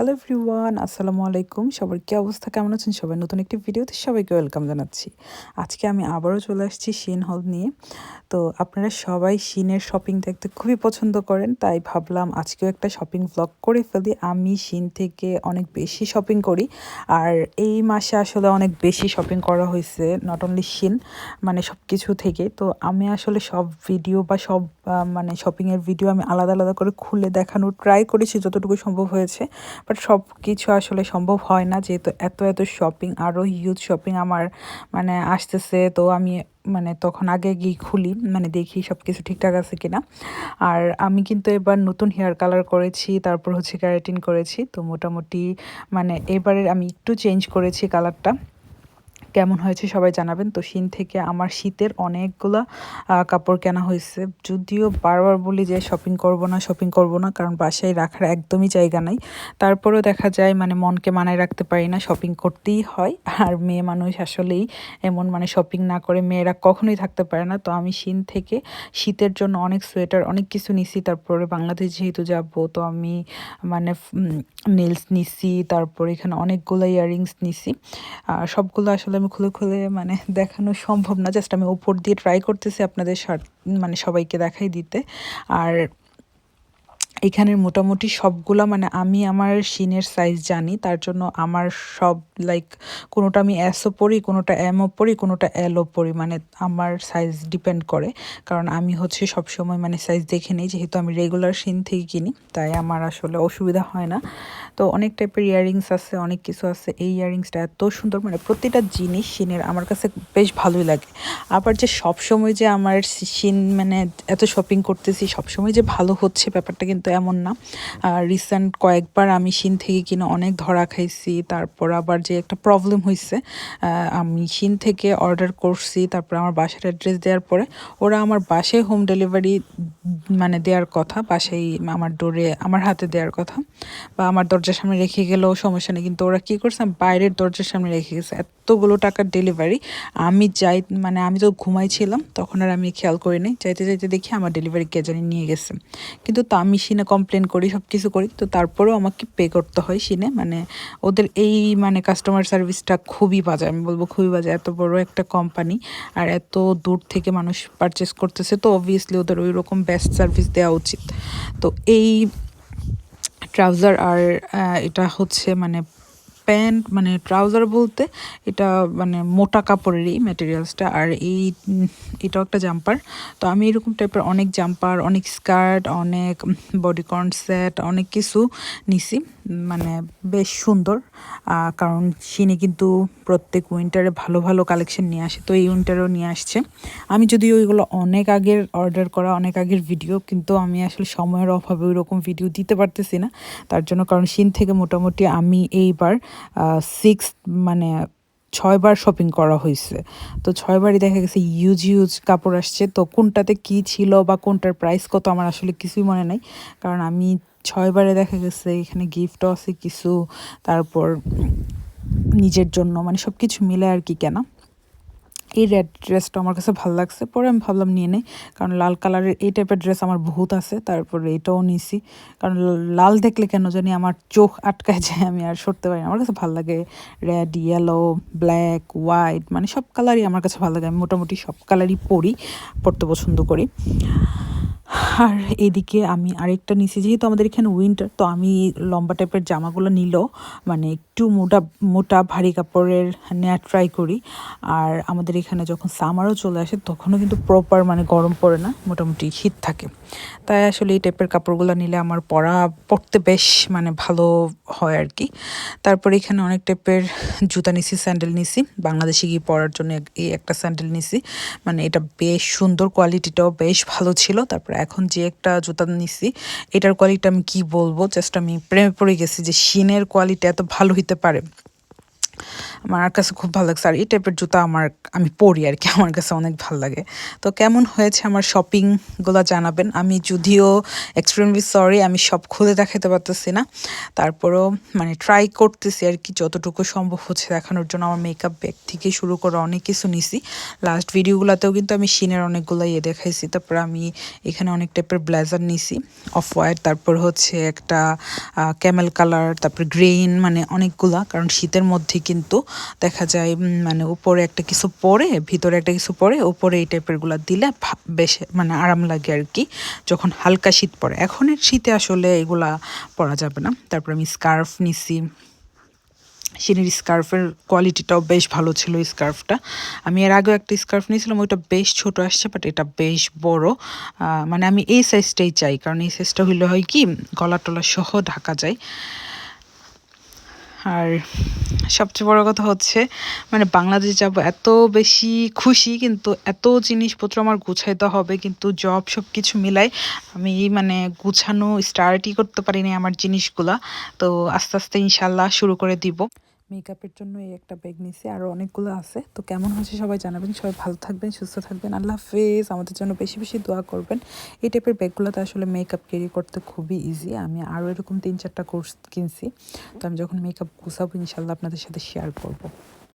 Hello everyone আসসালামু আলাইকুম। সবার কি অবস্থা? কেমন আছেন? সবাই নতুন একটি ভিডিওতে সবাইকে ওয়েলকাম জানাচ্ছি। আজকে আমি আবারও চলে আসছি শিন হল নিয়ে। তো আপনারা সবাই শিনের শপিং দেখতে খুবই পছন্দ করেন, তাই ভাবলাম আজকেও একটা শপিং ব্লগ করে ফেলি। আমি শিন থেকে অনেক বেশি শপিং করি, আর এই মাসে আসলে অনেক বেশি শপিং করা হয়েছে নট অনলি শিন মানে সব কিছু থেকে। তো আমি আসলে সব ভিডিও বা সব মানে শপিংয়ের ভিডিও আমি আলাদা আলাদা করে খুলে দেখানোর ট্রাই করেছি যতটুকু সম্ভব হয়েছে। বাট সব কিছু আসলে সম্ভব হয় না, যেহেতু এত এত শপিং আরও হিউজ শপিং আমার মানে আসতেছে। তো আমি মানে তখন আগে গিয়ে খুলি মানে দেখি সব কিছু ঠিকঠাক আছে কিনা। আর আমি কিন্তু এবার নতুন হেয়ার কালার করেছি, তারপর হচ্ছে ক্যারাটিন করেছি। তো মোটামুটি মানে এবারে আমি একটু চেঞ্জ করেছি কালারটা কেমন হয়েছে সবাই জানাবেন। তো শিন থেকে আমার শীতের অনেকগুলো কাপড় কেনা হয়েছে। যদিও বারবার বলি যে শপিং করব না শপিং করব না, কারণ বাসায় রাখার একদমই জায়গা নাই। তারপরেও দেখা যায় মানে মনকে মানায় রাখতে পারি না শপিং করতেই হয়। আর মেয়ে মানুষ আসলেই এমন মানে শপিং না করে মেয়েরা কখনোই থাকতে পারে না। তো আমি শিন থেকে শীতের জন্য অনেক সোয়েটার, অনেক কিছু নিছি। তারপরে বাংলাদেশ যেহেতু যাব, তো আমি মানে নেলস নিছি। তারপর এখানে অনেকগুলো ইয়াররিংস নিছি। সবগুলো আসলে আমি খুলে খুলে মানে দেখানো সম্ভব না। জাস্ট আমি ওপর দিয়ে ট্রাই করতেছি আপনাদের মানে সবাইকে দেখাই দিতে। আর এখানের মোটামুটি সবগুলা মানে আমি আমার শিনের সাইজ জানি, তার জন্য আমার সব লাইক কোনোটা আমি অ্যাসও পরি কোনোটা এমও পরি কোনোটা এলও পরি মানে আমার সাইজ ডিপেন্ড করে। কারণ আমি হচ্ছে সব সময় মানে সাইজ দেখে নিই, যেহেতু আমি রেগুলার শিন থেকে কিনি, তাই আমার আসলে অসুবিধা হয় না। তো অনেক টাইপের ইয়াররিংস আছে, অনেক কিছু আছে, এই ইয়াররিংসটা এত সুন্দর মানে প্রতিটা জিনিস শিনের আমার কাছে বেশ ভালোই লাগে। আবার যে সব সময় যে আমার শিন মানে এত শপিং করতেছি সব সময় যে ভালো হচ্ছে ব্যাপারটা কিন্তু এমন না। রিসেন্ট কয়েকবার আমি শিন থেকে কিনে অনেক ধরা খাইছি, তারপর আবার যে একটা প্রবলেম হয়েছে আমি শিন থেকে অর্ডার করছি, তারপর আমার বাসার অ্যাড্রেস দেওয়ার পরে ওরা আমার বাসায় হোম ডেলিভারি মানে দেওয়ার কথা বাসায় আমার ডোরে, আমার হাতে দেওয়ার কথা বা আমার দরজার সামনে রেখে গেলেও সমস্যা নেই। কিন্তু ওরা কী করছে? বাইরের দরজার সামনে রেখে গেছে। এতগুলো টাকার ডেলিভারি আমি যাই মানে আমি তো ঘুমাইছিলাম, তখন আর আমি খেয়াল করি নাই যাইতে যাইতে দেখি আমার ডেলিভারি কে জানি নিয়ে গেছে। কিন্তু তা আমি সিনে কমপ্লেন করি সব কিছু করি। তো তারপরেও আমাকে পে করতে হয় সিনে। মানে ওদের এই মানে কাস্টমার সার্ভিসটা খুবই বাজে। আমি বলব খুবই বাজে। এত বড় একটা কোম্পানি আর এত দূর থেকে মানুষ পারচেস করতেছে, তো অবভিয়াসলি ওদের ওই রকম বেস্ট সার্ভিস দেওয়া উচিত। তো এই ট্রাউজার আর এটা হচ্ছে মানে প্যান্ট মানে ট্রাউজার বলতে এটা মানে মোটা কাপড়েরই ম্যাটেরিয়ালসটা আর এই, এটাও একটা জাম্পার তো আমি এরকম টাইপের অনেক জাম্পার অনেক স্কার্ট অনেক বডিকর্ন সেট অনেক কিছু নিছি। মানে বেশ সুন্দর। কারণ সিনে কিন্তু প্রত্যেক উইন্টারে ভালো ভালো কালেকশন নিয়ে আসে, তো এই উইন্টারেও নিয়ে আসছে। আমি যদিও ওইগুলো অনেক আগের অর্ডার করা, অনেক আগের ভিডিও কিন্তু আমি আসলে সময়ের অভাবে ওই রকম ভিডিও দিতে পারতেছি না। তার জন্য কারণ সিন থেকে মোটামুটি আমি এইবার সিক্স মানে ছয়বার শপিং করা হয়েছে। তো ছয়বারই দেখা গেছে ইউজ ইউজ কাপড় আসছে। তো কোনটাতে কি ছিল বা কোনটার প্রাইস কত আমার আসলে কিছুই মনে নাই। কারণ আমি ছয়বারে দেখা গেছে, এখানে গিফটও আছে কিছু, তারপর নিজের জন্য মানে সব কিছু মিলে আর কি কেনা। এই রেড ড্রেসটা আমার কাছে ভালো লাগছে, পরে আমি ভাবলাম নিয়ে নেই, কারণ লাল কালারের এই টাইপের ড্রেস আমার বহুত আছে, তারপরে এটাও নিছি। কারণ লাল দেখলে কেন জানি আমার চোখ আটকায় যায়, আমি আর সরতে পারি আমার কাছে ভালো লাগে রেড ইয়েলো ব্ল্যাক হোয়াইট মানে সব কালারই আমার কাছে ভালো লাগে, আমি মোটামুটি সব কালারই পরি, পড়তে পছন্দ করি। আর এদিকে আমি আরেকটা নিছি, যেহেতু আমাদের এখানে উইন্টার তো আমি লম্বা টাইপের জামাগুলো নিলেও মানে একটু মোটা মোটা ভারী কাপড়ের নেওয়ার ট্রাই করি। আর আমাদের এখানে যখন সামারও চলে আসে, তখনও কিন্তু প্রপার মানে গরম পড়ে না, মোটামুটি শীত থাকে। তাই আসলে এই টাইপের কাপড়গুলো নিলে আমার পরা, পরতে বেশ মানে ভালো হয় আর কি তারপরে এখানে অনেক টাইপের জুতা নিছি স্যান্ডেল নিছি। বাংলাদেশে গিয়ে পরার জন্য এই একটা স্যান্ডেল নিছি। মানে এটা বেশ সুন্দর কোয়ালিটিটাও বেশ ভালো ছিল। তারপরে এখন যে একটা জুতা নিছি, এটার কোয়ালিটি আমি কি বলব? জাস্ট আমি প্রেমে পড়ে গেছি যে শিনের কোয়ালিটি এত ভালো হইতে পারে। আমার কাছে খুব ভালো লাগছে। আর এই টাইপের জুতা আমার, আমি পরি আর কি, আমার কাছে অনেক ভালো লাগে। তো কেমন হয়েছে আমার শপিংগুলো জানাবেন। আমি যদিও এক্সট্রিমলি সরি আমি সব খুলে দেখাতে পারতেছি না। তারপরেও মানে ট্রাই করতেছি আর কি, যতটুকু সম্ভব হচ্ছে দেখানোর জন্য। আমার মেকআপ ব্যাগ থেকে শুরু করে অনেক কিছু নিছি। লাস্ট ভিডিওগুলোতেও কিন্তু আমি শিনের অনেকগুলো ইয়ে দেখাইছি। তারপর আমি এখানে অনেক টাইপের ব্লেজার নিছি অফ হোয়াইট তারপর হচ্ছে একটা ক্যামেল কালার তারপর গ্রিন মানে অনেকগুলা। কারণ শীতের মধ্যে কিন্তু দেখা যায় মানে উপরে একটা কিছু পরে ভিতরে একটা কিছু পরে উপরে এই টাইপেরগুলা দিলে বেশ মানে আরাম লাগে আর কি যখন হালকা শীত পড়ে। এখনের শীতে আসলে এগুলা পরা যাবে না। তারপর আমি স্কার্ফ নিছি। শিনের স্কার্ফের কোয়ালিটিটাও বেশ ভালো ছিল স্কার্ফটা আমি এর আগেও একটা স্কার্ফ নিয়েছিলাম, ওইটা বেশ ছোট আসছে বাট এটা বেশ বড়। মানে আমি এই সাইজটাই চাই, কারণ এই সাইজটা হইলে হয় কি গলা টলা সহ ঢাকা যায়। আর সবচেয়ে বড় কথা হচ্ছে মানে বাংলাদেশ যাব এত বেশি খুশি, কিন্তু এত জিনিসপত্র আমার গুছাইতে হবে, কিন্তু জব সব কিছু মিলাই আমি মানে গুছানো স্টার্টই করতে পারিনি আমার জিনিসগুলা। তো আস্তে আস্তে ইনশাল্লাহ শুরু করে দিব। মেকআপের জন্য এই একটা ব্যাগ নিছি আরও অনেকগুলো আছে। তো কেমন হচ্ছে সবাই জানাবেন, সবাই ভালো থাকবেন, সুস্থ থাকবেন। আল্লাহ হাফেজ। আমাদের জন্য বেশি বেশি দোয়া করবেন। এই টাইপের ব্যাগগুলোতে আসলে মেকআপ ক্যারি করতে খুবই ইজি আমি আরও এরকম তিন চারটা কোর্স কিনছি। তো আমি যখন মেকআপ গুছাবো ইনশাল্লাহ আপনাদের সাথে শেয়ার করব।